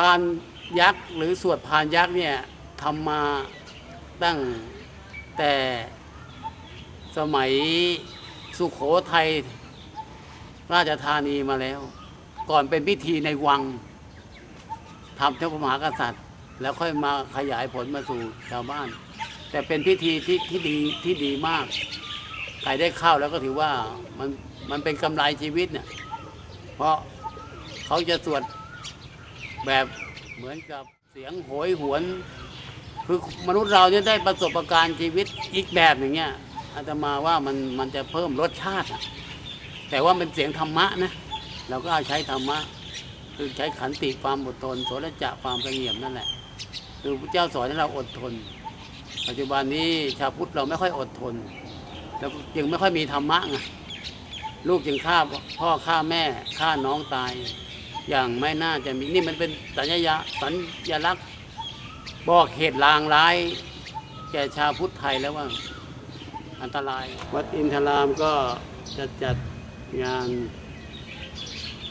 พานยักษ์หรือสวดพานยักษ์เนี่ยทำมาตั้งแต่สมัยสุขโขทัยราชธานีมาแล้ว ก่อนเป็นพิธีในวังทำเจ้าพระมหากษัตริย์ แล้วค่อยมาขยายผลมาสู่ชาวบ้าน แต่เป็นพิธีที่ที่ดีที่ดีมากใครได้เข้าแล้วก็ถือว่ามันมันเป็นกำไรชีวิตเนี่ยเพราะเขาจะสวด แบบเหมือนกับเสียงโหยหวนคือมนุษย์เราเนี่ยได้ประสบะการณ์ชีวิตอีกแบบอย่างเงี้ยอาตมาว่ามันมันจะเพิ่มรสชาติ แต่ว่าเป็นเสียงธรรมะนะเราก็เอาใช้ธรรมะ คือใช้ขันติความอดทนโสรจะความเสงี่ยมนั่นแหละคือพระเจ้าสอนให้เราอดทน ปัจจุบันนี้ชาวพุทธเราไม่ค่อยอดทน แล้วจึงไม่ค่อยมีธรรมะไงลูกจึงฆ่าพ่อฆ่าแม่ฆ่าน้องตาย อย่างไม่น่าจะมีนี่มันเป็นสัญญาสัญลักษณ์บอกเหตุลางร้าย แก่ชาวพุทธไทยแล้วว่า อันตราย วัดอินทรามก็จะจัดงาน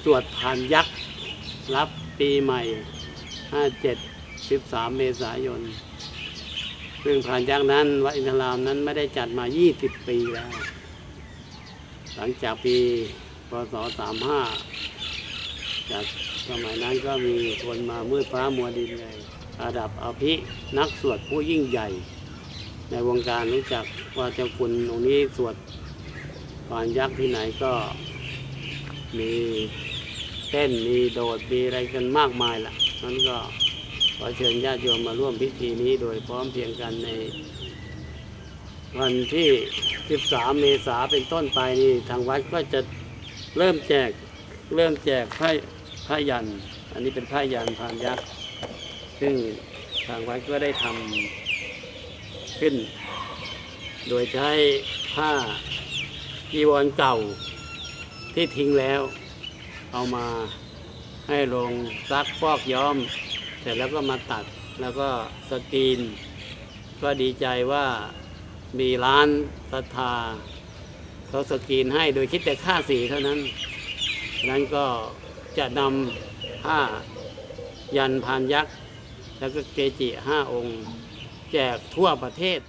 สวดผ่านยักษ์ รับปีใหม่ 57 13 เมษายนซึ่งผ่านยักษ์นั้น วัดอินทรามนั้นไม่ได้จัดมา 20 ปีแล้ว หลังจากปีพศ35 จากสมัยนั้นก็มีคนมามืดฟ้ามัวดินเลยระดับอภินักสวดผู้ยิ่งใหญ่ ในวงการรู้จักว่าเจ้าคุณองค์นี้สวดปานยักษ์ที่ไหนก็มีเต้นมีโดดมีอะไรกันมากมายล่ะนั้นก็ขอเชิญญาติโยมมาร่วมพิธีนี้โดยพร้อมเพียงกันในวันที่ 13 เมษาเป็นต้นไปนี่ทางวัดก็จะเริ่มแจกเริ่มแจกผ้ ผ้ายัน อันนี้เป็นผ้ายันพานยักษ์ ซึ่งทางวัดก็ได้ทำขึ้น โดยใช้ผ้าจีวรเก่าที่ทิ้งแล้ว เอามาให้ลงซักฟอกย้อม เสร็จแล้วก็มาตัดแล้วก็สกรีน ก็ดีใจว่ามีร้านศรัทธาเขาสกรีนให้โดยคิดแต่ค่าสีเท่านั้น นั้นก็ จะนำผ้ายันพานยักษ์ แล้วก็เกจิห้าองค์ แจกทั่วประเทศ